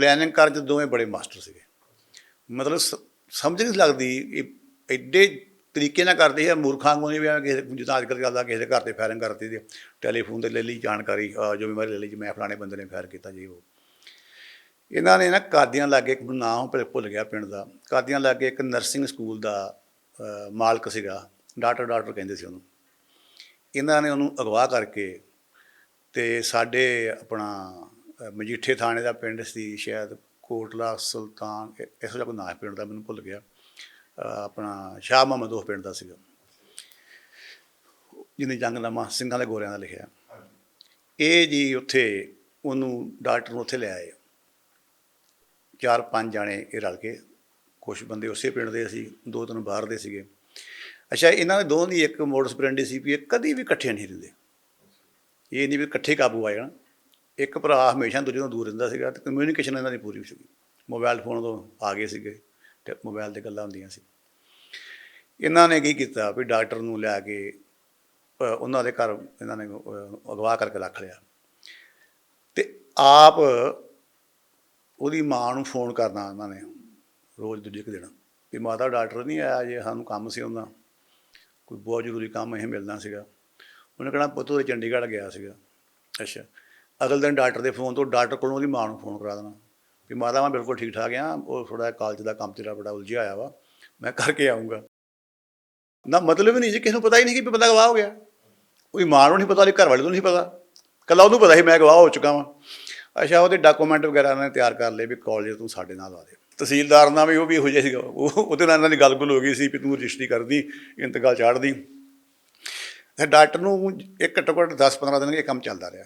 Planning ਕਰਨ 'ਚ ਦੋਵੇਂ ਬੜੇ ਮਾਸਟਰ ਸੀਗੇ। ਮਤਲਬ ਸ- ਸਮਝ ਨਹੀਂ ਲੱਗਦੀ ਇਹ ਐਡੇ ਤਰੀਕੇ ਨਾਲ ਕਰਦੇ ਆ, ਮੂਰਖਾਂ ਨੂੰ ਨਹੀਂ ਵੀ ਐਵੇਂ ਕਿਸੇ, ਜਿੱਦਾਂ ਅੱਜ ਕੱਲ੍ਹ ਚੱਲਦਾ, ਕਿਸੇ ਦੇ ਘਰ ਤੇ ਫਾਇਰਿੰਗ ਕਰਤੀ ਦੀ ਟੈਲੀਫੋਨ ਤੇ ਲੈ ਲਈ ਜਾਣਕਾਰੀ ਅਹ ਜੋ ਵੀ ਮੈਂ ਲੈ ਲਈ ਜੀ ਮੈਂ ਫਲਾਣੇ ਬੰਦੇ ਨੇ ਫਾਇਰ ਕੀਤਾ ਜੀ, ਉਹ। ਇਹਨਾਂ ਨੇ ਨਾ ਕਾਦੀਆਂ ਲਾਗੇ ਇੱਕ ਨਾਮ ਭੁੱਲ ਭੁੱਲ ਗਿਆ ਪਿੰਡ ਦਾ, ਕਾਦੀਆਂ ਲਾਗੇ ਇੱਕ ਨਰਸਿੰਗ ਸਕੂਲ ਦਾ ਮਾਲਕ ਸੀਗਾ ਡਾਕਟਰ ਡਾਕਟਰ ਕਹਿੰਦੇ ਸੀ ਉਹਨੂੰ। ਇਹਨਾਂ ਨੇ ਉਹਨੂੰ ਅਗਵਾ ਕਰਕੇ ਤੇ ਸਾਡੇ ਆਪਣਾ ਮਜੀਠੇ ਥਾਣੇ ਦਾ ਪਿੰਡ ਸੀ, ਸ਼ਾਇਦ ਕੋਟਲਾ, ਸੁਲਤਾਨ, ਇ- ਇਹੋ ਜਿਹਾ ਕੋਈ ਨਾਂ ਪਿੰਡ ਦਾ ਮੈਨੂੰ ਭੁੱਲ ਗਿਆ। ਆਪਣਾ ਸ਼ਾਹ ਮੁਹੰਮਦ ਉਹ ਪਿੰਡ ਦਾ ਸੀਗਾ। ਜਿਹਨੇ ਜੰਗਨਾਮਾ ਸਿੰਘਾਂ ਦੇ ਗੋਰਿਆਂ ਦਾ ਲਿਖਿਆ। ਇਹ ਜੀ ਉੱਥੇ ਉਹਨੂੰ ਡਾਕਟਰ ਨੂੰ ਉੱਥੇ ਲੈ ਆਏ। ਚਾਰ ਪੰਜ ਜਾਣੇ ਇਹ ਰਲ ਕੇ ਕੁਝ ਬੰਦੇ ਉਸੇ ਪਿੰਡ ਦੇ ਸੀ, ਦੋ ਤਿੰਨ ਬਾਹਰ ਦੇ ਸੀਗੇ। ਅੱਛਾ, ਇਹਨਾਂ ਦੇ ਦੋਵਾਂ ਦੀ ਇੱਕ ਮੋਡਸ ਪ੍ਰੈਂਡੀ ਸੀ ਵੀ ਇਹ ਕਦੀ ਵੀ ਇਕੱਠੇ ਨਹੀਂ ਰਹਿੰਦੇ। ਇਹ ਨਹੀਂ ਵੀ ਇਕੱਠੇ ਕਾਬੂ ਆ ਜਾਣ। ਇੱਕ ਭਰਾ ਹਮੇਸ਼ਾ ਦੂਜੇ ਤੋਂ ਦੂਰ ਰਹਿੰਦਾ ਸੀਗਾ ਤੇ ਕਮਿਊਨੀਕੇਸ਼ਨ ਇਹਨਾਂ ਦੀ ਪੂਰੀ ਹੋ ਚੁੱਕੀ। ਮੋਬਾਈਲ ਫੋਨ ਤੋਂ ਆ ਗਏ ਸੀਗੇ ਤੇ ਮੋਬਾਈਲ ਤੇ ਗੱਲਾਂ ਹੁੰਦੀਆਂ ਸੀ। ਇਹਨਾਂ ਨੇ ਕੀ ਕੀਤਾ ਵੀ ਡਾਕਟਰ ਨੂੰ ਲਿਆ ਕੇ ਉਹਨਾਂ ਦੇ ਘਰ ਇਹਨਾਂ ਨੇ ਅਗਵਾ ਕਰਕੇ ਰੱਖ ਲਿਆ। ਤੇ ਆਪ ਉਹਦੀ ਮਾਂ ਨੂੰ ਫੋਨ ਕਰਨਾ ਉਹਨਾਂ ਨੇ ਰੋਜ਼ ਦੂਜੇ ਕੁ ਦਿਨ ਵੀ ਮਾਤਾ ਡਾਕਟਰ ਨਹੀਂ ਆਇਆ ਜੇ ਸਾਨੂੰ ਕੰਮ ਸੀ ਉਹਨਾਂ। ਕੋਈ ਬਹੁਤ ਜ਼ਰੂਰੀ ਕੰਮ ਇਹ ਮਿਲਣਾ ਸੀਗਾ। ਉਹਨੇ ਕਹਿਣਾ ਪੁੱਤ ਉਹ ਚੰਡੀਗੜ੍ਹ ਗਿਆ ਸੀਗਾ। ਅੱਛਾ। ਅਗਲੇ ਦਿਨ ਡਾਕਟਰ ਦੇ ਫੋਨ ਤੋਂ ਡਾਕਟਰ ਕੋਲੋਂ ਉਹਦੀ ਮਾਂ ਨੂੰ ਫੋਨ ਕਰਾ ਦੇਣਾ। ਵੀ ਮਾਤਾ, ਮੈਂ ਬਿਲਕੁਲ ਠੀਕ ਠਾਕ ਆ, ਉਹ ਥੋੜਾ ਕਾਲਜ ਦਾ ਕੰਮ ਤੇਰਾ ਬੜਾ ਉਲਝਿਆ ਹੋਇਆ ਵਾ, ਮੈਂ ਕਰਕੇ ਆਉਂਗਾ ਨਾ ਮਤਲਬ ਹੀ ਨਹੀਂ ਜੀ, ਕਿਸੇ ਨੂੰ ਪਤਾ ਹੀ ਨਹੀਂ ਕਿ ਵੀ ਬੰਦਾ ਗਵਾਹ ਹੋ ਗਿਆ। ਉਹਦੀ ਮਾਂ ਨੂੰ ਨਹੀਂ ਪਤਾ, ਉਹਦੇ ਘਰ ਵਾਲੇ ਨੂੰ ਨਹੀਂ ਪਤਾ। ਕੱਲਾ ਉਹਨੂੰ ਪਤਾ ਸੀ ਮੈਂ ਗਵਾਹ ਹੋ ਚੁੱਕਾ ਵਾਂ। ਅੱਛਾ, ਉਹਦੇ ਡਾਕੂਮੈਂਟ ਵਗੈਰਾ ਨੇ ਤਿਆਰ ਕਰ ਲਏ ਵੀ ਕਾਲਜ ਤੂੰ ਸਾਡੇ ਨਾਲ ਆ ਦੇ ਤਹਿਸੀਲਦਾਰ ਨਾਲ ਵੀ ਉਹ ਵੀ ਇਹੋ ਜਿਹਾ ਸੀਗਾ। ਉਹ, ਉਹਦੇ ਨਾਲ ਇਹਨਾਂ ਦੀ ਗੱਲ ਗੁੱਲ ਹੋ ਗਈ ਸੀ ਵੀ ਤੂੰ ਰਜਿਸਟਰੀ ਕਰਦੀ, ਇੰਤਕਾਲ ਚਾੜਦੀ ਤੇ ਡਾਕਟਰ ਨੂੰ ਇੱਕ ਘੱਟੋ ਘੱਟ 10 15 ਦਿਨ ਇਹ ਕੰਮ ਚੱਲਦਾ ਰਿਹਾ।